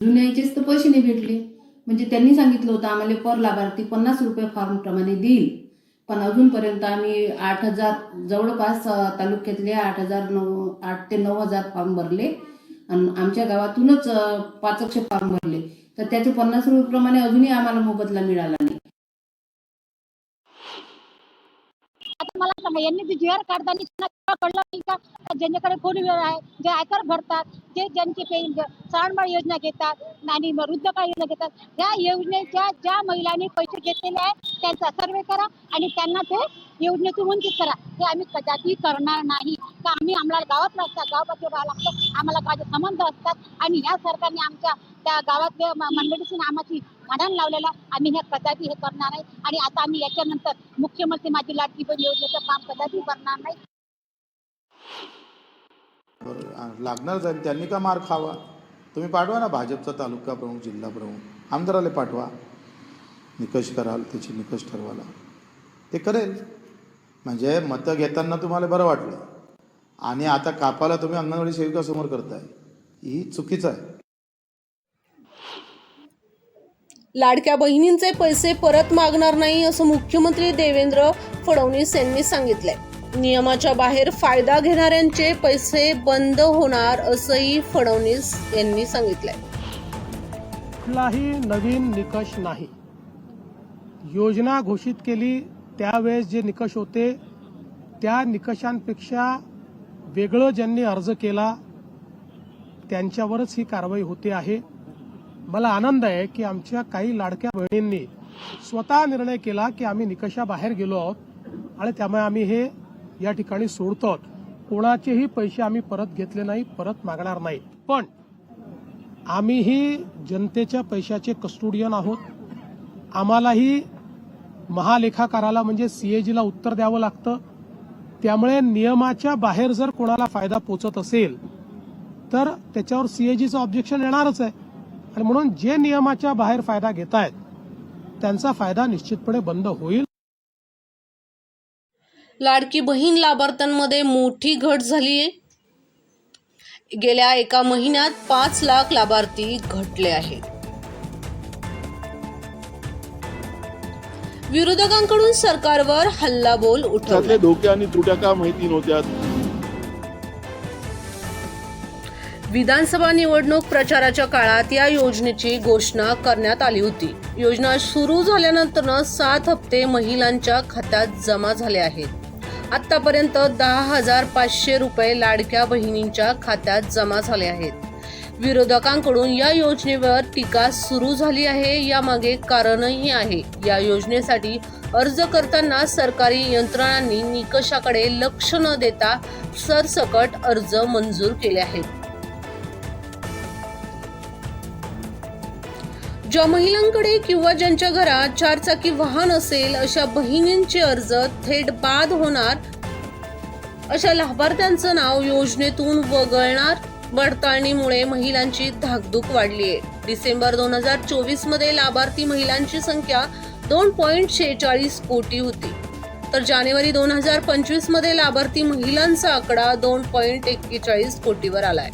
जुन्याचेच तर पैसे नाही भेटले. म्हणजे त्यांनी सांगितलं होतं आम्हाला पर लाभार्थी पन्नास रुपये फॉर्म प्रमाणे देईल. पण अजूनपर्यंत आम्ही आठ हजार जवळपास तालुक्यातले आठ हजार नऊ आठ ते नऊ हजार फॉर्म भरले. आणि आमच्या गावातूनच पाचशे फॉर्म भरले. तर त्याचे पन्नास रुपये प्रमाणे अजूनही आम्हाला मोबदला मिळाला नाही आता मला सांगा यांनी जे जी आर काढताना त्यांना कळलं नाही का? ज्यांच्याकडे फोर व्हीलर आहे जे आयकर भरतात जे ज्यांची पे सहानबाळ योजना घेतात आणि वृद्ध योजना घेतात या योजनेच्या ज्या महिलांनी पैसे घेतलेले आहे त्यांचा सर्वे करा आणि त्यांना ते योजनेतून वंचित करा. हे आम्ही कदाचित करणार नाही. का आम्ही आम्हाला गावात राहतात गावापासून राहावं लागतं. आम्हाला माझे संबंध असतात आणि या सरकारने आमच्या त्या गावातल्या मंडळीची नामाची भांडण लावलेला आम्ही हे कदापि हे करणार नाही आणि आता आम्ही याच्यानंतर मुख्यमंत्री माझी लाडकी बहीण योजनेचं काम कदापि करणार नाही. बरं आ- लागणारच आहे त्यांनी का मार खावा? तुम्ही पाठवा ना भाजपचा तालुका प्रमुख जिल्हा प्रमुख. आमदाराला पाठवा. निकष कराल त्याची निकष ठरवाला ते करेल. म्हणजे मतं घेताना तुम्हाला बरं वाटलं. आणि आता कापाला तुम्ही अंगणवाडी सेविकासमोर करताय. ही चुकीचं आहे. लाडक्या बहिणींचे पैसे परत मागणार नाही असं मुख्यमंत्री देवेंद्र फडणवीस यांनी सांगितलंय. नियमाच्या बाहेर फायदा घेणाऱ्यांचे पैसे बंद होणार असंही फडणवीस यांनी सांगितलंय. कुठलाही नवीन निकष नाही. योजना घोषित केली त्यावेळेस जे निकष होते त्या निकषांपेक्षा वेगळं ज्यांनी अर्ज केला त्यांच्यावरच ही कारवाई होते आहे. मला आनंद आहे की आमच्या काही लाडक्या बहिणींनी स्वतः निर्णय केला की आम्ही निकषाबाहेर गेलो आहोत आणि त्यामुळे आम्ही हे या ठिकाणी सोडतो आहोत. कोणाचेही पैसे आम्ही परत घेतले नाही परत मागणार नाही. पण आम्हीही जनतेच्या पैशाचे कस्टोडियन आहोत. आम्हालाही महालेखाकाराला म्हणजे सीएजीला उत्तर द्यावं लागतं. त्यामुळे नियमाच्या बाहेर जर कोणाला फायदा पोचत असेल तर त्याच्यावर सीएजीचं ऑब्जेक्शन येणारच आहे. आणि म्हणून जे नियमाच्या बाहेर फायदा घेत आहेत त्यांचा फायदा निश्चितपणे बंद होईल. लाडकी बहीण लाभार्थ्यांमध्ये मोठी घट झाली. आहे गेल्या एका महिन्यात पाच लाख लाभार्थी घटले आहेत. विरोधकांकडून सरकारवर हल्लाबोल उठवला. धोके आणि त्रुट्या का माहिती नव्हत्या विधानसभा निवडणूक प्रचाराच्या काळात या योजनेची घोषणा करण्यात आली होती. योजना सुरू झाल्यानंतर सात हप्ते महिलांच्या खात्यात जमा झाले आहेत. आतापर्यंत दहा हजार पाचशे रुपये लाडक्या बहिणींच्या खात्यात जमा झाले आहेत. विरोधकांकडून या योजनेवर टीका सुरू झाली आहे यामागे कारणही आहे. या योजनेसाठी अर्ज करताना सरकारी यंत्रणांनी निकषाकडे लक्ष न देता सरसकट अर्ज मंजूर केले आहेत. ज्या महिलांकडे किंवा ज्यांच्या घरात चारचाकी वाहन असेल अशा बहिणींचे अर्ज थेट बाद होणार? अशा लाभार्थ्यांचं नाव योजनेतून वगळणार? पडताळणीमुळे महिलांची धाकधूक वाढली आहे डिसेंबर दोन हजार चोवीसमध्ये लाभार्थी महिलांची संख्या दोन पॉईंट शेहेचाळीस कोटी होती. तर जानेवारी दोन हजार पंचवीसमध्ये लाभार्थी महिलांचा आकडा दोन पॉईंट एक्केचाळीस कोटीवर आलाय.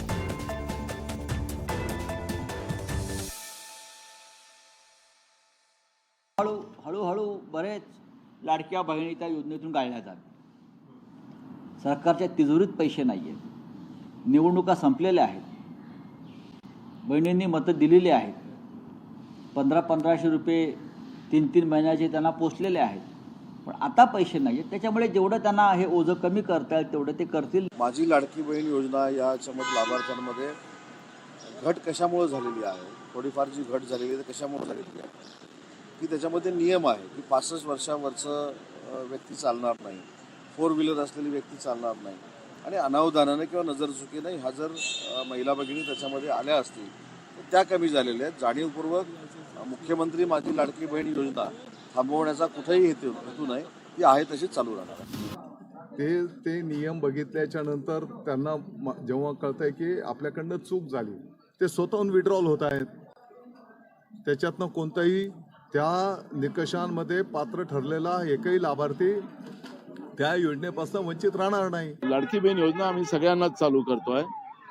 हळू हळूहळू बरेच लाडक्या बहिणी त्या योजनेतून गाळण्यात आल्या सरकारच्या तिजोरीत पैसे नाही आहेत निवडणुका संपलेल्या आहेत. बहिणींनी मतं दिलेली आहेत. पंधरा पंधराशे रुपये तीन तीन महिन्याचे त्यांना पोचलेले आहेत. पण आता पैसे नाही आहेत त्याच्यामुळे जेवढं त्यांना हे ओझं कमी करता येईल तेवढं ते करतील. माझी लाडकी बहीण योजना याच्यामध्ये लाभार्थ्यांमध्ये घट कशामुळे झालेली आहे? थोडीफार जी घट झालेली आहे कशामुळे झालेली आहे? की त्याच्यामध्ये नियम आहे की पासष्ट वर्षावरचं व्यक्ती चालणार नाही. फोर व्हीलर असलेली व्यक्ती चालणार नाही. आणि अनावधानाने किंवा नजरचुकीने ह्या जर महिला भगिनी त्याच्यामध्ये आल्या असतील तर त्या कमी झालेल्या आहेत. जाणीवपूर्वक मुख्यमंत्री माझी लाडकी बहीण योजना थांबवण्याचा कुठेही हेतू हेतू नाही. ती आहे तशीच चालू राहणार. ते ते नियम बघितल्याच्या नंतर त्यांना जेव्हा जेव्हा कळतंय की आपल्याकडनं चूक झाली ते स्वतःहून विड्रॉल होत आहेत. त्याच्यातनं कोणताही त्या निकषांमध्ये पात्र ठरलेला एकही लाभार्थी त्या योजनेपासून वंचित राहणार नाही. लाडकी बहीण योजना आम्ही सगळ्यांनाच चालू करतोय.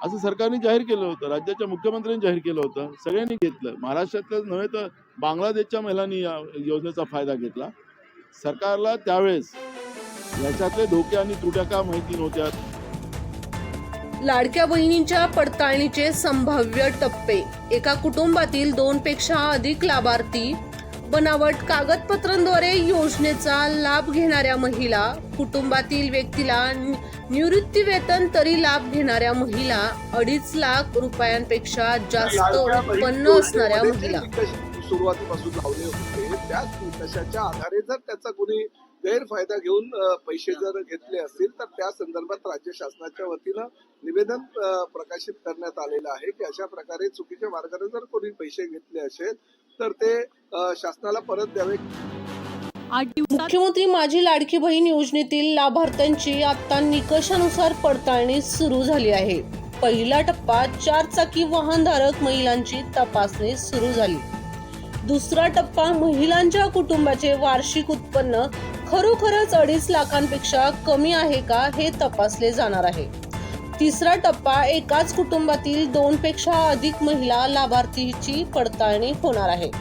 असं सरकारने जाहीर केलं होतं राज्याच्या मुख्यमंत्र्यांनी जाहीर केलं होतं सगळ्यांनी घेतलं. महाराष्ट्रातल्याच नव्हे तर बांगलादेशच्या महिलांनी या योजनेचा फायदा घेतला. सरकारला त्यावेळेस याच्यातले धोके आणि त्रुट्या का माहिती नव्हत्या? लाडक्या बहिणींच्या पडताळणीचे संभाव्य टप्पे. एका कुटुंबातील दोन पेक्षा अधिक लाभार्थी बनावट कागदपत्रांद्वारे योजनेचा लाभ घेणाऱ्या महिला कुटुंबातील व्यक्तीला निवृत्ती वेतन तरी लाभ घेणाऱ्या महिला अडीच लाख रुपयांपेक्षा जास्त उत्पन्न असणाऱ्या महिला. सुरुवातीपासून लावले होते? त्याच निकषाच्या आधारे जर त्याचा कोणी गैरफायदा घेऊन पैसे जर घेतले असतील तर त्या संदर्भात राज्य शासनाच्या वतीनं निवेदन प्रकाशित करण्यात आलेलं आहे की अशा प्रकारे चुकीच्या मार्गाने जर कोणी पैसे घेतले असेल तर ते शासनाला परत द्यावे. मुख्यमंत्री माझी लाडकी बहीण योजनेतील लाभार्थ्यांची आता निकषानुसार पडताळणी सुरू झाली आहे. पहिला टप्पा चार चाकी वाहनधारक महिलांची तपासणी सुरू झाली. दुसरा टप्पा महिलांच्या कुटुंबाचे वार्षिक उत्पन्न खरोखरच अडीच लाखांपेक्षा कमी आहे का हे तपासले जाणार आहे. तिसरा टप्पा एकाच कुटुंबातील दोनपेक्षा अधिक महिला लाभार्थीची पडताळणी होणार आहे.